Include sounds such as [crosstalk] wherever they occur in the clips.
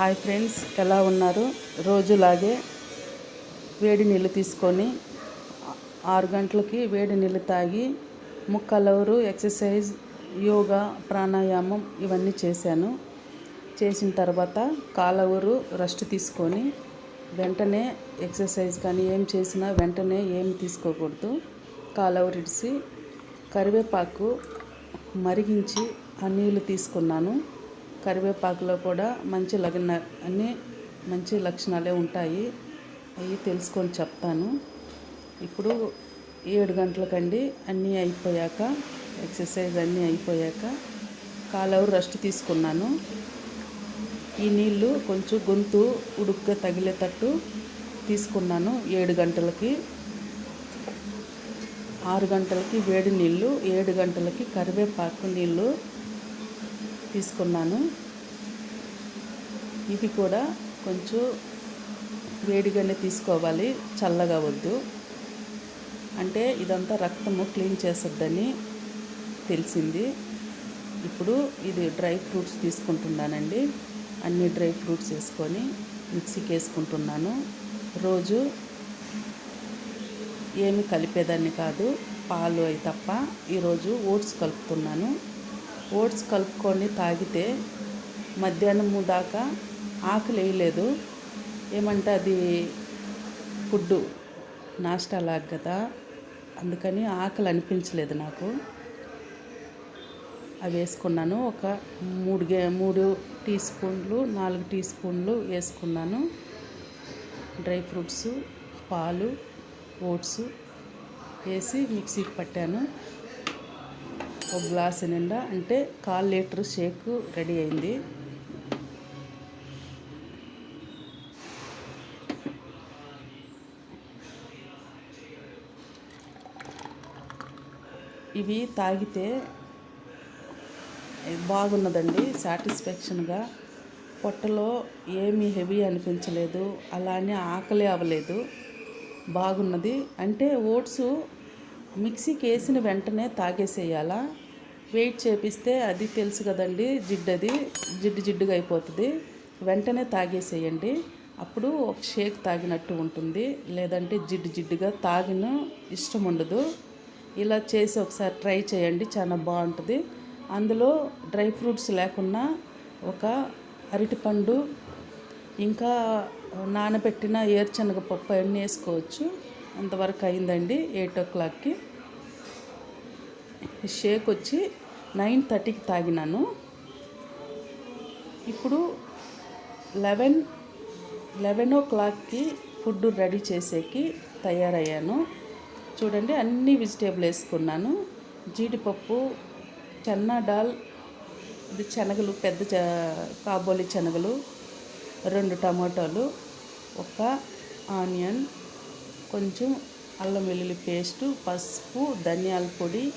Hi friends ఎలా ఉన్నారు? రోజులాగే వేడి నీళ్ళు తీసుకొని ఆరు గంటలకి వేడి నీళ్ళు తాగి ముక్కలవరు ఎక్సర్సైజ్ యోగా ప్రాణాయామం ఇవన్నీ చేశాను. చేసిన తర్వాత కాలవరు రెస్ట్ తీసుకొని వెంటనే ఎక్సర్సైజ్ కానీ ఏం చేసినా వెంటనే ఏం తీసుకోకూడదు. కాలవరు ఇడిసి కరివేపాకు మరిగించి ఆ నీళ్ళు తీసుకున్నాను. కరివేపాకులో కూడా మంచి లగ్న అన్ని మంచి లక్షణాలే ఉంటాయి. అవి తెలుసుకొని చెప్తాను. ఇప్పుడు ఏడు గంటలకండి అన్నీ అయిపోయాక ఎక్సర్సైజ్ అన్నీ అయిపోయాక కాలవరు రెస్ట్ తీసుకున్నాను. ఈ నీళ్ళు కొంచెం గొంతు ఉడుగ్గా తగిలేటట్టు తీసుకున్నాను ఏడు గంటలకి. ఆరు గంటలకి వేడి నీళ్ళు ఏడు గంటలకి కరివేపాకు నీళ్ళు తీసుకున్నాను. ఇది కూడా కొంచెం వేడిగానే తీసుకోవాలి చల్లగా వద్దు. అంటే ఇదంతా రక్తము క్లీన్ చేసొద్దని తెలిసింది. ఇప్పుడు ఇది డ్రై ఫ్రూట్స్ తీసుకుంటున్నానండి. అన్ని డ్రై ఫ్రూట్స్ వేసుకొని మిక్సీకి వేసుకుంటున్నాను రోజు ఏమి కలిపేదాన్ని కాదు పాలు అయి తప్ప ఈరోజు ఓట్స్ కలుపుతున్నాను. ఓట్స్ కలుపుకొని తాగితే మధ్యాహ్నం దాకా ఆకలి వేయలేదు. ఏమంటే అది ఫుడ్డు నాష్టాలాగా కదా అందుకని ఆకలి అనిపించలేదు నాకు. అవి వేసుకున్నాను. ఒక మూడు గే మూడు టీ స్పూన్లు నాలుగు టీ స్పూన్లు వేసుకున్నాను. డ్రై ఫ్రూట్స్ పాలు ఓట్స్ వేసి మిక్సీకి పట్టాను. ఒక గ్లాసు నిండా అంటే కాల్ లీటర్ షేక్ రెడీ అయింది. ఇవి తాగితే బాగున్నదండి సాటిస్ఫాక్షన్గా. పొట్టలో ఏమీ హెవీ అనిపించలేదు అలానే ఆకలి అవ్వలేదు బాగున్నది. అంటే ఓట్స్ మిక్సీకి వేసిన వెంటనే తాగేసేయాలా? వెయిట్ చేపిస్తే అది తెలుసు కదండి జిడ్డది జిడ్డు జిడ్డుగా అయిపోతుంది. వెంటనే తాగేసేయండి. అప్పుడు ఒక షేక్ తాగినట్టు ఉంటుంది. లేదంటే జిడ్డు జిడ్డుగా తాగిన ఇష్టం ఉండదు. ఇలా చేసి ఒకసారి ట్రై చేయండి చాలా బాగుంటుంది. అందులో డ్రై ఫ్రూట్స్ లేకున్నా ఒక అరటిపండు ఇంకా నానబెట్టిన ఏరుశనగ పప్పు అన్నీ వేసుకోవచ్చు. అంతవరకు అయిందండి ఎయిట్ ఓ క్లాక్కి. షేక్ వచ్చి నైన్ థర్టీకి తాగినాను. ఇప్పుడు లెవెన్ లెవెన్ ఓ క్లాక్కి ఫుడ్ రెడీ చేసేకి తయారయ్యాను. చూడండి అన్ని వెజిటేబుల్ వేసుకున్నాను. జీడిపప్పు చన్నా దాల్ ఇది శనగలు పెద్ద కాబోలి శనగలు రెండు టమాటోలు ఒక ఆనియన్ కొంచెం అల్లం వెల్లుల్లి పేస్టు పసుపు ధనియాల పొడి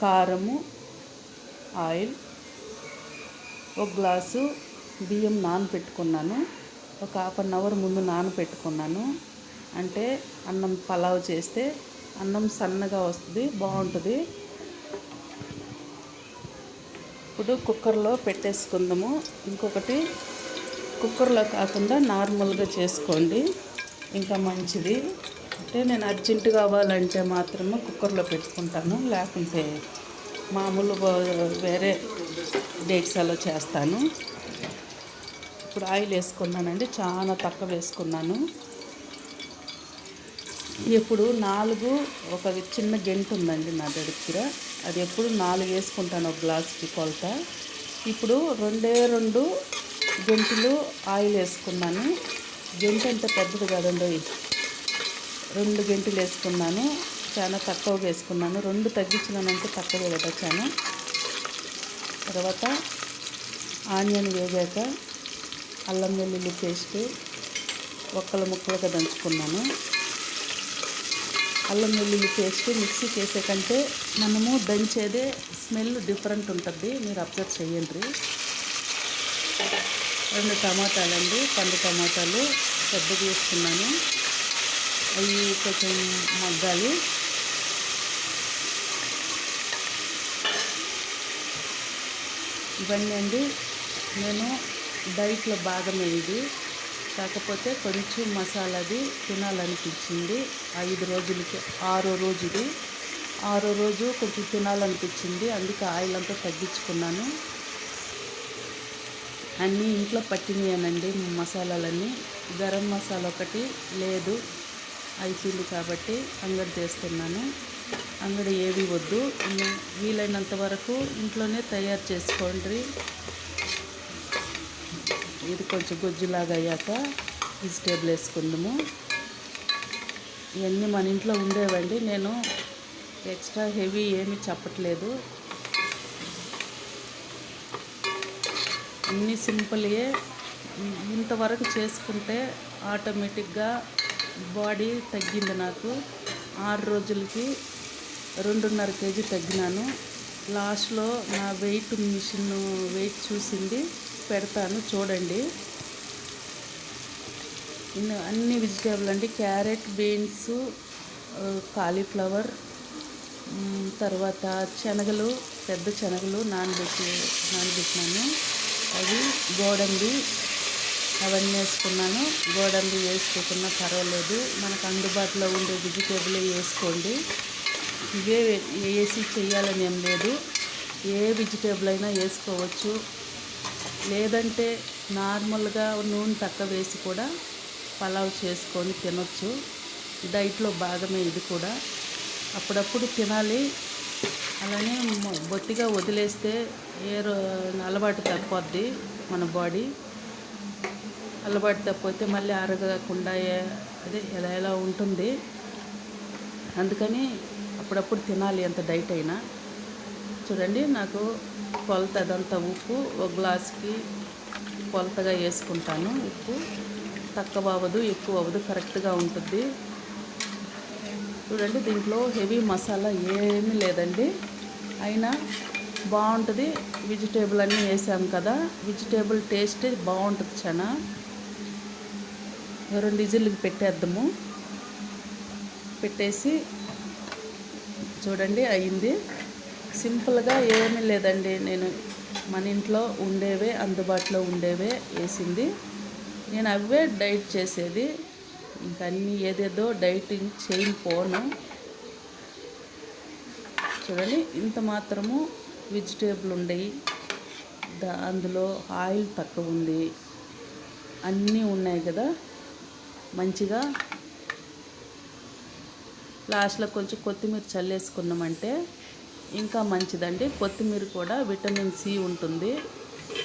కారము ఆయిల్ ఒక గ్లాసు బియ్యం నానబెట్టుకున్నాను ఒక హాఫ్ అన్ అవర్ ముందు నానబెట్టుకున్నాను అంటే అన్నం పలావ్ చేస్తే అన్నం సన్నగా వస్తుంది బాగుంటుంది. ఇప్పుడు కుక్కర్లో పెట్టేసుకుందాము. ఇంకొకటి కుక్కర్లో కాకుండా నార్మల్గా చేసుకోండి. ఇంకా మంచిది. అంటే నేను అర్జెంటు కావాలంటే మాత్రమే కుక్కర్లో పెట్టుకుంటాను. లేకుంటే మామూలు వేరే డేక్సాలో చేస్తాను. ఇప్పుడు ఆయిల్ వేసుకున్నానండి చాలా తక్కువ వేసుకున్నాను. ఎప్పుడు నాలుగు ఒక చిన్న గెంటు ఉందండి నా దగ్గర. అది ఎప్పుడు నాలుగు వేసుకుంటాను ఒక గ్లాస్కి కొలత. ఇప్పుడు రెండే రెండు గెంటులు ఆయిల్ వేసుకున్నాను. గెంటు అంత పెద్దది కదండి? రెండు గెంటులు వేసుకున్నాను. చాలా తక్కువగా వేసుకున్నాను. రెండు తగ్గించినానంటే తక్కువ పెట్టచ్చాను తర్వాత ఆనియన్ వేగాక అల్లం వెల్లుల్లి పేస్ట్ ఒక్కల ముక్కలుగా దంచుకున్నాను. అల్లం వెల్లుల్లి పేస్ట్ మిక్సీకి వేసే కంటే మనము దంచేదే స్మెల్ డిఫరెంట్ ఉంటుంది. మీరు అబ్జర్వ్ చేయండి రెండు టమాటాలండి. పండు టమాటాలు పెద్ద తీసుకున్నాను అవి కొంచెం మగ్గాలి. ఇవన్నీ అండి. నేను డైట్లో భాగమే ఇది. కాకపోతే కొంచెం మసాలాది తినాలనిపించింది. ఐదు రోజులకి ఆరో రోజుది ఆరో రోజు కొంచెం తినాలనిపించింది. అందుకే ఆయిల్ అంతా తగ్గించుకున్నాను. అన్నీ ఇంట్లో పట్టినాయనండి మసాలాలన్నీ. గరం మసాలా ఒకటి లేదు అయిపోయింది కాబట్టి అంగడి చేస్తున్నాను అంగడి ఏవి వద్దు. వీలైనంత వరకు ఇంట్లోనే తయారు చేసుకోండి. ఇది కొంచెం గుజ్జులాగా అయ్యాక వెజిటేబుల్ వేసుకుందాము. ఇవన్నీ మన ఇంట్లో ఉండేవండి. నేను ఎక్స్ట్రా హెవీ ఏమీ చెప్పట్లేదు. అన్నీ సింపుల్యే. ఇంతవరకు చేసుకుంటే ఆటోమేటిక్గా బాడీ తగ్గింది నాకు. ఆరు రోజులకి రెండున్నర కేజీ తగ్గినాను. లాస్ట్లో నా వెయిట్ మిషన్ వెయిట్ చూసింది. పెడతాను చూడండి. అన్ని వెజిటేబుల్ అండి. క్యారెట్ బీన్స్ కాలీఫ్లవర్ తర్వాత శనగలు పెద్ద శనగలు నానబెట్టి నానబెట్టినాను. అవి గోడంబి అవన్నీ వేసుకున్నాను. గోడంబి వేసుకోకుండా పర్వాలేదు. మనకు అందుబాటులో ఉండే వెజిటేబుల్ వేసుకోండి. ఇవే వేసి చేయాలని ఏం లేదు. ఏ వెజిటేబుల్ అయినా వేసుకోవచ్చు. లేదంటే నార్మల్గా నూనె తక్కువ వేసి కూడా పలావ్ చేసుకొని తినొచ్చు. డైట్లో భాగమే ఇది కూడా. అప్పుడప్పుడు తినాలి. అలానే బొత్తిగా వదిలేస్తే ఏ రో అలవాటు తప్పొద్ది మన బాడీ. అలవాటు తప్పితే మళ్ళీ అరగకుండా అదే ఎలా ఎలా ఉంటుంది. అందుకని అప్పుడప్పుడు తినాలి ఎంత డైట్ అయినా. చూడండి నాకు కొలత అదంతా ఉప్పు ఒక గ్లాస్కి కొలతగా వేసుకుంటాను ఉప్పు. తక్కువ అవ్వదు ఎక్కువ అవ్వదు కరెక్ట్గా ఉంటుంది. చూడండి దీంట్లో హెవీ మసాలా ఏమీ లేదండి. అయినా బాగుంటుంది. వెజిటేబుల్ అన్నీ వేసాం కదా వెజిటేబుల్ టేస్ట్ బాగుంటుంది చాలా రెండు విజిల్కి పెట్టేద్దాము. పెట్టేసి చూడండి అయింది. సింపుల్గా ఏమీ లేదండి. నేను మన ఇంట్లో ఉండేవే అందుబాటులో ఉండేవే వేసింది. నేను అవే డైట్ చేసేది. ఇంకా అన్నీ ఏదేదో డైటింగ్ చేయని పోను. చూడండి ఇంత మాత్రము వెజిటేబుల్ ఉండయి. దా అందులో ఆయిల్ తక్కువ ఉంది. అన్నీ ఉన్నాయి కదా. మంచిగా లాస్ట్లో కొంచెం కొత్తిమీర చల్లేసుకున్నామంటే ఇంకా మంచిదండి. కొత్తిమీర కూడా విటమిన్ సి ఉంటుంది.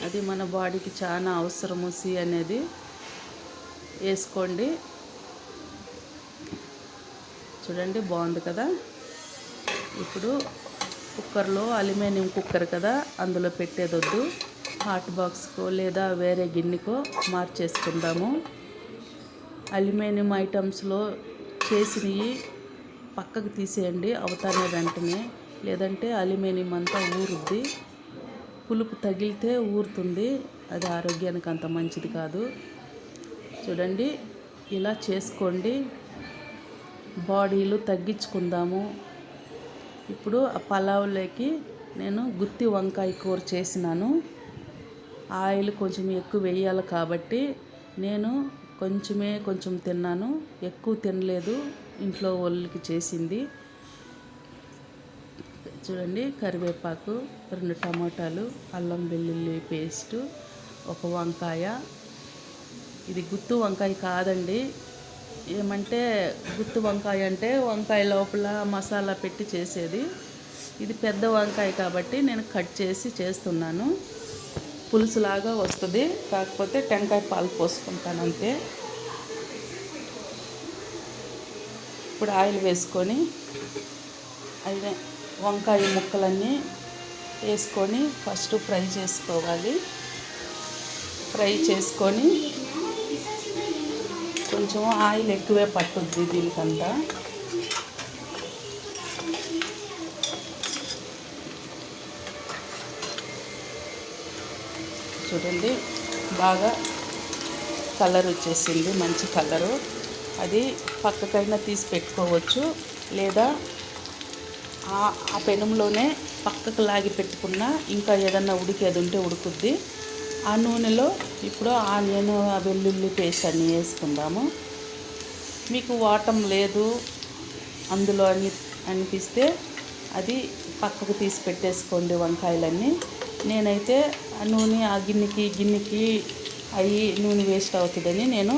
అది మన బాడీకి చాలా అవసరము సి అనేది. వేసుకోండి. చూడండి బాగుంది కదా? ఇప్పుడు కుక్కర్లో అల్యూమినియం కుక్కర్ కదా? అందులో పెట్టేదొద్దు. హాట్ బాక్స్కో లేదా వేరే గిన్నెకో మార్చేసుకుందాము. అల్యూమినియం ఐటమ్స్లో చేసినవి పక్కకు తీసేయండి అవుతానే వెంటనే. లేదంటే అల్యూమినియం అంతా ఊరుద్ది. పులుపు తగిలితే ఊరుతుంది. అది ఆరోగ్యానికి అంత మంచిది కాదు. చూడండి ఇలా చేసుకోండి. బాడీలు తగ్గించుకుందాము. ఇప్పుడు ఆ పలావులోకి నేను గుత్తి వంకాయ కూర చేసినాను. ఆయిల్ కొంచెం ఎక్కువ వేయాలి కాబట్టి నేను కొంచెమే కొంచెం తిన్నాను. ఎక్కువ తినలేదు. ఇంట్లో వాళ్ళకి చేసింది. చూడండి కరివేపాకు రెండు టమాటాలు అల్లం వెల్లుల్లి పేస్టు ఒక వంకాయ. ఇది గుత్తు వంకాయ కాదండి. ఏమంటే గుత్తు వంకాయ అంటే వంకాయ లోపల మసాలా పెట్టి చేసేది. ఇది పెద్ద వంకాయ కాబట్టి నేను కట్ చేసి చేస్తున్నాను. పులుసులాగా వస్తుంది. కాకపోతే టెంకాయ పాలు పోసుకుంటాను అంతే. ఇప్పుడు ఆయిల్ వేసుకొని అయిన వంకాయ ముక్కలన్నీ వేసుకొని ఫస్ట్ ఫ్రై చేసుకోవాలి. ఫ్రై చేసుకొని కొంచెం ఆయిల్ ఎక్కువే పట్టుద్ది దీనికంతా. చూడండి బాగా కలర్ వచ్చేసింది మంచి కలరు. అది పక్కకైనా తీసి పెట్టుకోవచ్చు. లేదా ఆ ఆ పెనంలోనే పక్కకు లాగి పెట్టుకున్నా ఇంకా ఏదన్నా ఉడికేది ఉంటే ఉడుకుద్ది. ఆ నూనెలో ఇప్పుడు ఆనియన్ ఆ వెల్లుల్లి పేస్ట్ అన్నీ వేసుకుందాము. మీకు వాటం లేదు అందులో అని అనిపిస్తే అది పక్కకు తీసి పెట్టేసుకోండి వంకాయలన్నీ. నేనైతే ఆ నూనె ఆ గిన్నెకి గిన్నెకి అవి నూనె వేస్ట్ అవుతుందని నేను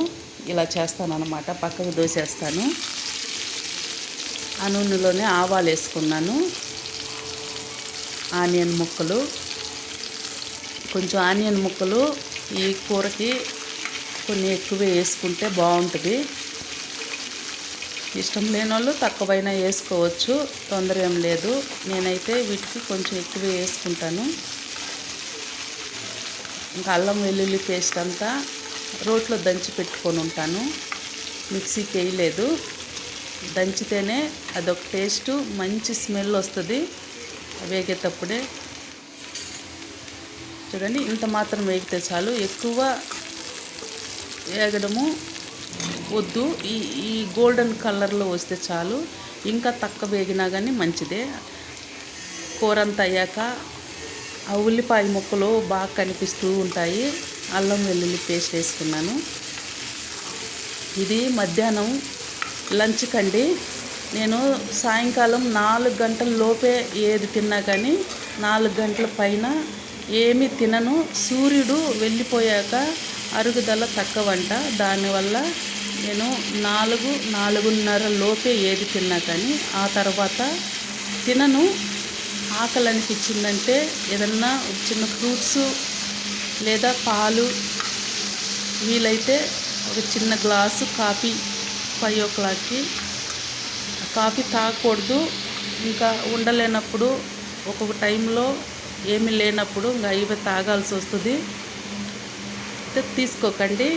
ఇలా చేస్తాను అనమాట పక్కకు దోసేస్తాను. ఆ నూనెలోనే ఆవాలు వేసుకున్నాను. ఆనియన్ ముక్కలు. కొంచెం ఆనియన్ ముక్కలు ఈ కూరకి కొన్ని ఎక్కువ వేసుకుంటే బాగుంటుంది. ఇష్టం లేని వాళ్ళు తక్కువైనా వేసుకోవచ్చు. తొందర ఏం లేదు. నేనైతే వీటికి కొంచెం ఎక్కువ వేసుకుంటాను. ఇంకా అల్లం వెల్లుల్లి పేస్ట్ అంతా రోట్లో దంచి పెట్టుకొని ఉంటాను. మిక్సీకి వేయలేదు దంచితేనే అదొక టేస్ట్ మంచి స్మెల్ వస్తుంది. వేగేటప్పుడే. చూడండి ఇంత మాత్రం వేగితే చాలు. ఎక్కువ వేగడము వద్దు. ఈ ఈ గోల్డెన్ కలర్లో వస్తే చాలు. ఇంకా తక్కువ వేగినా కానీ మంచిదే. కూర అంతా అయ్యాక ఆ ఉల్లిపాయ ముక్కలు బాగా కనిపిస్తూ ఉంటాయి. అల్లం వెల్లుల్లి పేస్ట్ వేసుకున్నాను. ఇది మధ్యాహ్నం లంచ్ కండి. నేను సాయంకాలం నాలుగు గంటల లోపే ఏది తిన్నా కానీ నాలుగు గంటల పైన ఏమి తినను. సూర్యుడు వెళ్ళిపోయాక అరుగుదల తక్కువంట దానివల్ల నేను నాలుగు నాలుగున్నర లోపే ఏది తిన్నా కానీ ఆ తర్వాత తినను. ఆకలి అనిపించిందంటే ఏదన్నా చిన్న ఫ్రూట్స్ లేదా పాలు వీలైతే ఒక చిన్న గ్లాసు కాఫీ ఫైవ్ ఓ క్లాక్కి. కాఫీ తాగకూడదు ఇంకా ఉండలేనప్పుడు ఒక్కొక్క టైంలో ఏమీ లేనప్పుడు ఇంకా ఇవి తాగాల్సి వస్తుంది. అయితే తీసుకోకండి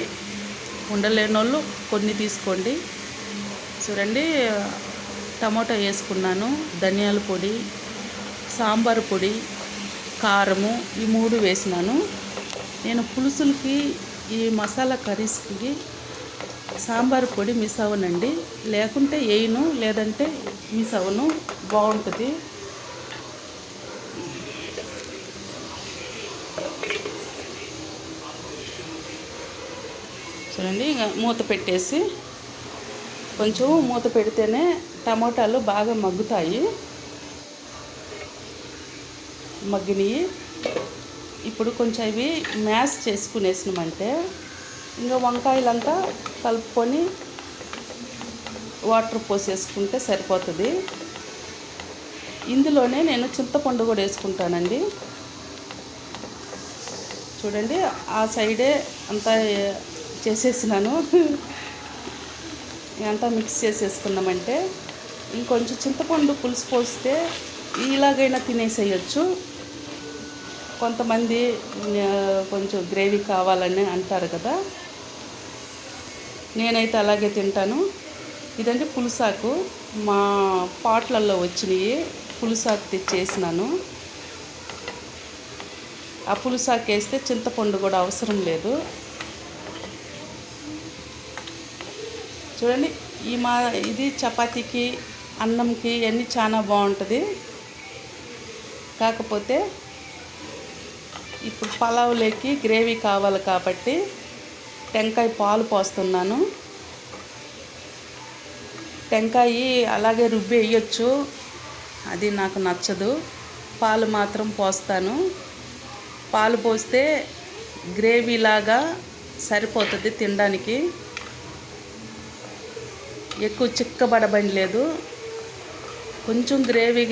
ఉండలేని వాళ్ళు కొన్ని తీసుకోండి. చూడండి టమాటా వేసుకున్నాను ధనియాల పొడి సాంబార్ పొడి కారము ఈ మూడు వేసినాను. నేను పులుసులకి ఈ మసాలా కర్రీస్కి సాంబార్ పొడి మిస్ అవ్వనండి. లేకుంటే వేయను లేదంటే మిస్ అవ్వను. బాగుంటుంది. చూడండి ఇక మూత పెట్టేసి కొంచెం మూత పెడితేనే టమాటాలు బాగా మగ్గుతాయి. మగ్గినవి ఇప్పుడు కొంచెం ఇవి మ్యాష్ చేసుకునేసినామంటే ఇంకా వంకాయలంతా కలుపుకొని వాటర్ పోసేసుకుంటే సరిపోతుంది. ఇందులోనే నేను చింతపండు కూడా వేసుకుంటానండి. చూడండి ఆ సైడే అంతా చేసేసినాను. [laughs] అంతా మిక్స్ చేసేసుకున్నామంటే ఇంకొంచెం చింతపండు పులుసు పోస్తే ఇలాగైనా తినేసేయచ్చు. కొంతమంది కొంచెం గ్రేవీ కావాలని అంటారు కదా. నేనైతే అలాగే తింటాను. ఇదంటే పులుసాకు. మా పాట్లల్లో వచ్చినాయి పులుసాకు తెచ్చేసినాను. ఆ పులుసాకు వేస్తే చింతపండు కూడా అవసరం లేదు. చూడండి ఈ మా ఇది చపాతీకి అన్నంకి అన్నీ చాలా బాగుంటుంది. కాకపోతే ఇప్పుడు పలావులోకి గ్రేవీ కావాలి కాబట్టి టెంకాయ పాలు పోస్తున్నాను. టెంకాయ అలాగే రుబ్బి వేయచ్చు. అది నాకు నచ్చదు. పాలు మాత్రం పోస్తాను. పాలు పోస్తే గ్రేవీ లాగా సరిపోతుంది తినడానికి. ఎక్కువ చిక్కబడబడలేదు కొంచెం గ్రేవీ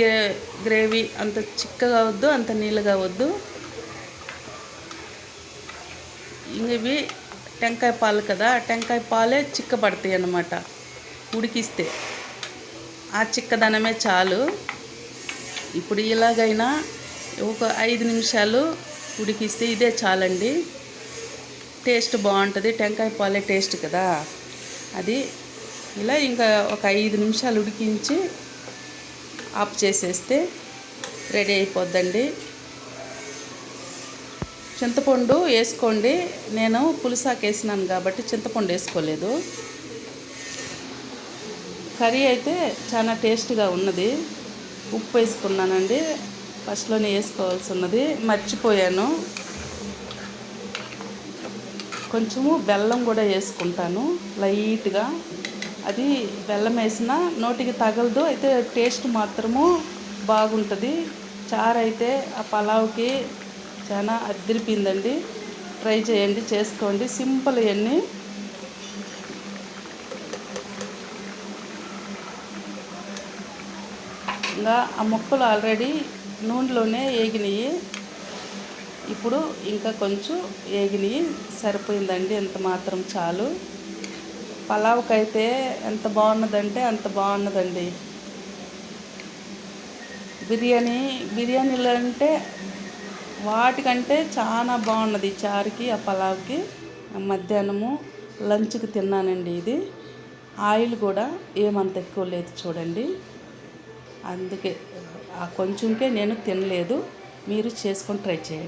గ్రేవీ అంత చిక్కగా వద్దు అంత నీళ్ళగా వద్దు. ఇవి టెంకాయ పాలు కదా టెంకాయ పాలే చిక్కబడతాయి అన్నమాట. ఉడికిస్తే. ఆ చిక్కదనమే చాలు. ఇప్పుడు ఇలాగైనా ఒక ఐదు నిమిషాలు ఉడికిస్తే ఇదే చాలండి. టేస్ట్ బాగుంటుంది. టెంకాయ పాలే టేస్ట్ కదా. అది ఇలా ఇంకా ఒక ఐదు నిమిషాలు ఉడికించి ఆఫ్ చేసేస్తే రెడీ అయిపోద్దండి. చింతపండు వేసుకోండి. నేను పులుసాకు వేసినాను కాబట్టి చింతపండు వేసుకోలేదు. కర్రీ అయితే చాలా టేస్ట్గా ఉన్నది. ఉప్పు వేసుకున్నానండి. ఫస్ట్లోనే వేసుకోవాల్సి ఉన్నది. మర్చిపోయాను. కొంచెము బెల్లం కూడా వేసుకుంటాను లైట్గా. అది బెల్లం వేసిన నోటికి తగలదు. అయితే టేస్ట్ మాత్రము బాగుంటుంది. చారు అయితే ఆ పలావ్కి చాలా అద్దరిపోయిందండి ట్రై చేయండి చేసుకోండి. సింపుల్ ఇవన్నీ. ఇంకా ఆ ముక్కలు ఆల్రెడీ నూనెలోనే ఏగినాయి. ఇప్పుడు ఇంకా కొంచెం ఏగినాయి. సరిపోయిందండి ఎంత మాత్రం చాలు. పలావ్కి అయితే ఎంత బాగున్నదంటే అంత బాగున్నదండి. బిర్యానీ బిర్యానీలు అంటే వాటికంటే చాలా బాగున్నది ఈ చారుకి ఆ పలావ్కి. మధ్యాహ్నము లంచ్కి తిన్నానండి ఇది. ఆయిల్ కూడా ఏమంత ఎక్కువ లేదు చూడండి. అందుకే ఆ కొంచెంకే నేను తినలేదు. మీరు చేసుకొని ట్రై చేయండి.